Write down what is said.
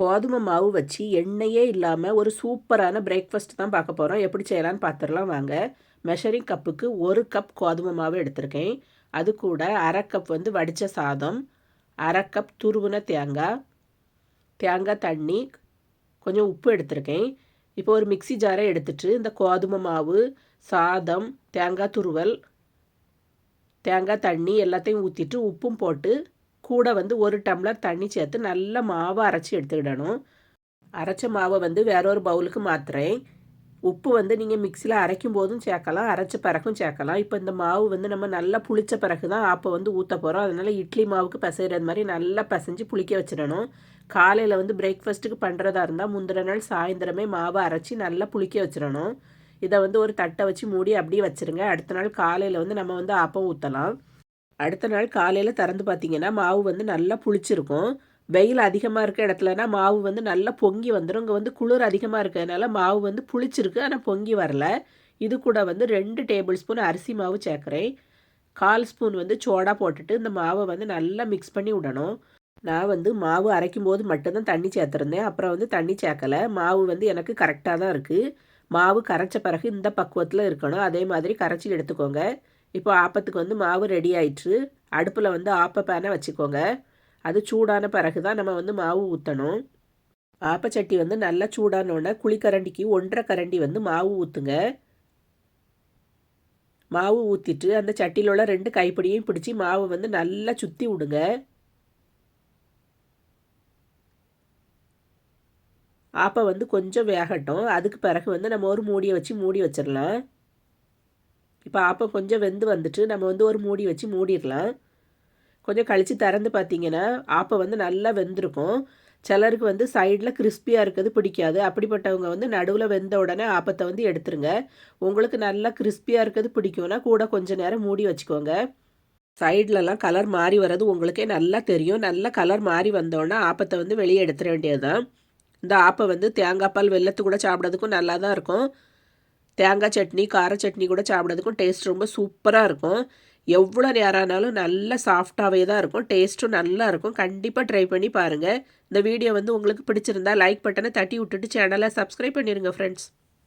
கோதுமை மாவு வச்சு எண்ணெயே இல்லாமல் ஒரு சூப்பரான பிரேக்ஃபாஸ்ட் தான் பார்க்க போகிறோம் எப்படி செய்யலான்னு பார்த்துடலாம் வாங்க. மெஷரிங் கப்புக்கு ஒரு கப் கோதுமை மாவு எடுத்திருக்கேன். அது கூட அரை கப் வந்து வடித்த சாதம் அரை கப் துருவுன தேங்காய் தேங்காய் தண்ணி கொஞ்சம் உப்பு எடுத்திருக்கேன். இப்போ ஒரு மிக்சி ஜாரை எடுத்துட்டு இந்த கோதுமை மாவு சாதம் தேங்காய் துருவல் தேங்காய் தண்ணி எல்லாத்தையும் ஊற்றிட்டு உப்பும் போட்டு கூட வந்து ஒரு டம்ளர் தண்ணி சேர்த்து நல்லா மாவை அரைச்சி எடுத்துக்கிடணும். அரைச்ச மாவை வந்து வேறொரு பவுலுக்கு மாத்துறேன். உப்பு வந்து நீங்கள் மிக்சியில் அரைக்கும் போதும் சேர்க்கலாம் அரைச்ச பிறகும் சேர்க்கலாம். இப்போ இந்த மாவு வந்து நம்ம நல்லா புளிச்ச பிறகு தான் ஆப்பை வந்து ஊற்ற போகிறோம் அதனால் இட்லி மாவுக்கு பிசைகிறது மாதிரி நல்லா பிசைஞ்சு புளிக்க வச்சிடணும். காலையில் வந்து பிரேக்ஃபாஸ்ட்டுக்கு பண்ணுறதா இருந்தால் முந்தின நாள் சாயந்தரமே மாவை அரைச்சி நல்லா புளிக்க வச்சிடணும். இதை வந்து ஒரு தட்டை வச்சு மூடி அப்படியே வச்சுருங்க. அடுத்த நாள் காலையில் வந்து நம்ம வந்து ஆப்பம் ஊற்றலாம் அடுத்த நாள் காலையில் திறந்து பார்த்தீங்கன்னா மாவு வந்து நல்லா புளிச்சிருக்கும். வெயில் அதிகமாக இருக்க இடத்துலனா மாவு வந்து நல்லா பொங்கி வந்துடும் இங்கே வந்து குளிர் அதிகமாக இருக்கிறதுனால மாவு வந்து புளிச்சிருக்கு ஆனால் பொங்கி வரல. இது கூட வந்து ரெண்டு டேபிள் ஸ்பூன் அரிசி மாவு சேர்க்குறேன். கால் ஸ்பூன் வந்து சோடா போட்டுட்டு இந்த மாவை வந்து நல்லா மிக்ஸ் பண்ணி விடணும். நான் வந்து மாவு அரைக்கும் போது மட்டும்தான் தண்ணி சேர்த்துருந்தேன். அப்புறம் வந்து தண்ணி சேர்க்கலை. மாவு வந்து எனக்கு கரெக்டாக தான் இருக்குது மாவு கரைச்ச பிறகு இந்த பக்குவத்தில் இருக்கணும். அதே மாதிரி கரைச்சி எடுத்துக்கோங்க. இப்போ ஆப்பத்துக்கு வந்து மாவு ரெடி ஆயிற்று. அடுப்பில் வந்து ஆப்ப பேனை வச்சுக்கோங்க. அது சூடான பிறகு தான் நம்ம வந்து மாவு ஊற்றணும் ஆப்பச்சட்டி வந்து நல்லா சூடானோடனே குழிக்கரண்டிக்கு ஒன்றரை கரண்டி வந்து மாவு ஊற்றுங்க மாவு ஊற்றிட்டு அந்த சட்டியில் உள்ள ரெண்டு கைப்பிடியும் பிடிச்சி மாவு வந்து நல்லா சுற்றி விடுங்க. ஆப்பை வந்து கொஞ்சம் வேகட்டும். அதுக்கு பிறகு வந்து நம்ம ஒரு மூடியை வச்சு மூடி வச்சிடலாம் இப்போ ஆப்பம் கொஞ்சம் வெந்து வந்துட்டு நம்ம வந்து ஒரு மூடி வச்சு மூடிடலாம். கொஞ்சம் கழித்து திறந்து பார்த்தீங்கன்னா ஆப்பம் வந்து நல்லா வெந்திருக்கும். சிலருக்கு வந்து சைடில் கிறிஸ்பியாக இருக்கிறது பிடிக்காது. அப்படிப்பட்டவங்க வந்து நடுவில் வெந்த உடனே ஆப்பத்தை வந்து எடுத்துருங்க. உங்களுக்கு நல்லா கிறிஸ்பியாக இருக்கிறது பிடிக்கும்னா கூட கொஞ்சம் நேரம் மூடி வச்சுக்கோங்க. சைட்லலாம் கலர் மாறி வர்றது உங்களுக்கே நல்லா தெரியும். நல்லா கலர் மாறி வந்தோடனே ஆப்பத்தை வந்து வெளியே எடுத்துட வேண்டியது தான் இந்த ஆப்பை வந்து தேங்காய் பால் வெள்ளத்து கூட சாப்பிட்றதுக்கும் நல்லா தான் இருக்கும். தேங்காய் சட்னி கார சட்னி கூட சாப்பிட்றதுக்கும் டேஸ்ட் ரொம்ப சூப்பராக இருக்கும். எவ்வளோ நேரம் ஆனாலும் நல்லா சாஃப்டாகவே தான் இருக்கும். டேஸ்ட்டும் நல்லா இருக்கும். கண்டிப்பாக ட்ரை பண்ணி பாருங்கள் இந்த வீடியோ வந்து உங்களுக்கு பிடிச்சிருந்தா லைக் பட்டனை தட்டி விட்டுட்டு சேனலை சப்ஸ்கிரைப் பண்ணிடுங்க ஃப்ரெண்ட்ஸ்